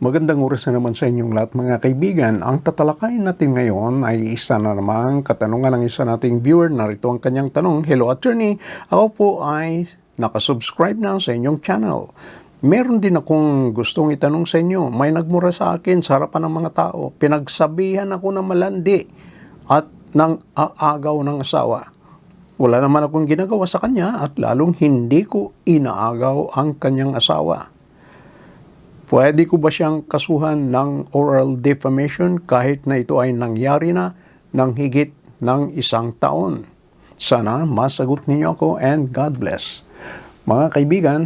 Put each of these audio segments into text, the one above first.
Magandang oras na naman sa inyong lahat mga kaibigan. Ang tatalakayin natin ngayon ay isa na namang katanungan ng isa nating viewer. Narito ang kanyang tanong. Hello attorney, ako po ay nakasubscribe na sa inyong channel. Meron din akong gustong itanong sa inyo. May nagmura sa akin sa harapan ng mga tao. Pinagsabihan ako ng malandi at ng aagaw ng asawa. Wala naman akong ginagawa sa kanya at lalong hindi ko inaagaw ang kanyang asawa. Pwede ko ba siyang kasuhan ng oral defamation kahit na ito ay nangyari na ng higit ng isang taon? Sana masagot ninyo ako and God bless. Mga kaibigan,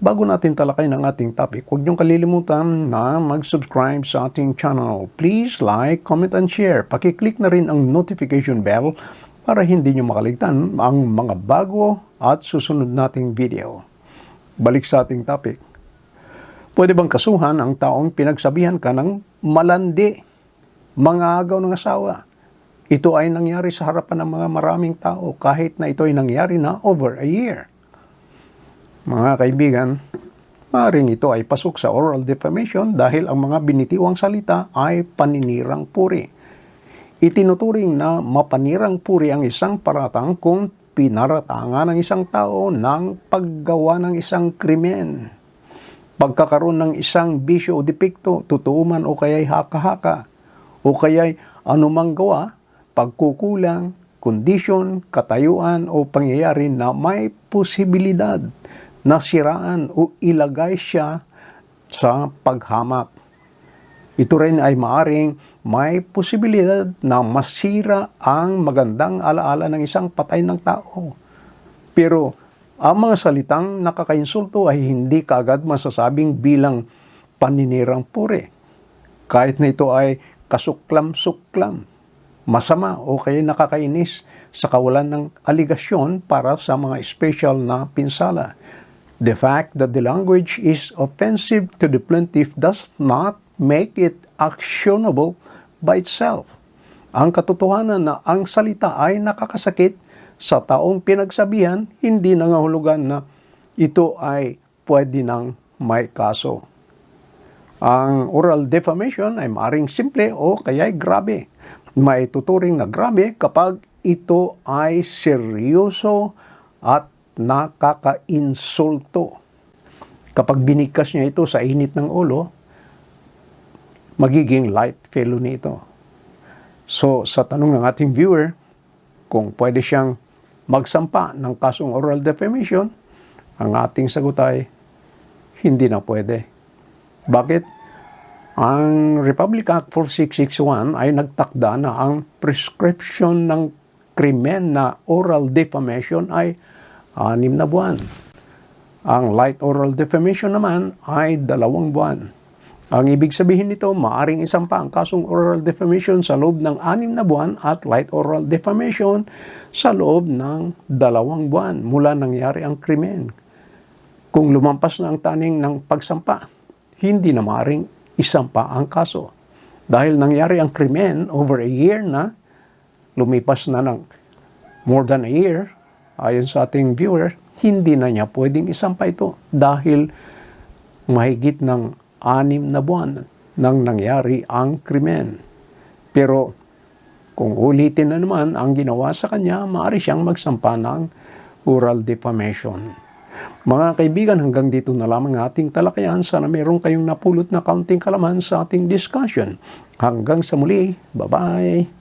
bago natin talakay ng ating topic, huwag niyong kalilimutan na mag-subscribe sa ating channel. Please like, comment, and share. Pakiclick na rin ang notification bell para hindi niyo makaligtan ang mga bago at susunod nating video. Balik sa ating topic. Pwede bang kasuhan ang taong pinagsabihan ka ng malandi, mga agaw ng asawa? Ito ay nangyari sa harapan ng mga maraming tao kahit na ito ay nangyari na over a year. Mga kaibigan, maaaring ito ay pasok sa oral defamation dahil ang mga binitiwang salita ay paninirang puri. Itinuturing na mapanirang puri ang isang paratang kung pinaratangan ng isang tao ng paggawa ng isang krimen pagkakaroon ng isang bisyo o depekto, totoo man o kaya'y haka-haka, o kaya'y anumang gawa, pagkukulang, kondisyon, katayuan o pangyayari na may posibilidad na siraan o ilagay siya sa paghamak. Ito rin ay maaring may posibilidad na masira ang magandang alaala ng isang patay ng tao. Pero ang mga salitang nakakainsulto ay hindi kaagad masasabing bilang paninirang puri. Kahit na ito ay kasuklam-suklam, masama o kaya nakakainis sa kawalan ng aligasyon para sa mga special na pinsala. The fact that the language is offensive to the plaintiff does not make it actionable by itself. Ang katotohanan na ang salita ay nakakasakit sa taong pinagsabihan, hindi nangahulugan na ito ay pwede nang may kaso. Ang oral defamation ay maring simple o kaya'y grabe. May tuturing na grabe kapag ito ay seryoso at nakaka-insulto. Kapag binikas niya ito sa init ng ulo, magiging light felony ito. So, sa tanong ng ating viewer, kung pwede siyang magsampa ng kasong oral defamation, ang ating sagot ay hindi na pwede. Bakit? Ang Republic Act 4661 ay nagtakda na ang prescription ng krimen na oral defamation ay anim na buwan. Ang light oral defamation naman ay dalawang buwan. Ang ibig sabihin nito, maaring isampa ang kasong oral defamation sa loob ng anim na buwan at light oral defamation sa loob ng dalawang buwan mula nangyari ang krimen. Kung lumampas na ang taning ng pagsampa, hindi na maaring isampa ang kaso. Dahil nangyari ang krimen over a year na, lumipas na ng more than a year, ayon sa ating viewer, hindi na niya pwedeng isampa ito dahil mahigit ng anim na buwan nang nangyari ang krimen. Pero kung ulitin na naman ang ginawa sa kanya, maaari siyang magsampa ng oral defamation. Mga kaibigan, hanggang dito na lamang ating talakayan. Sana meron kayong napulot na kaunting kalaman sa ating discussion. Hanggang sa muli, bye-bye!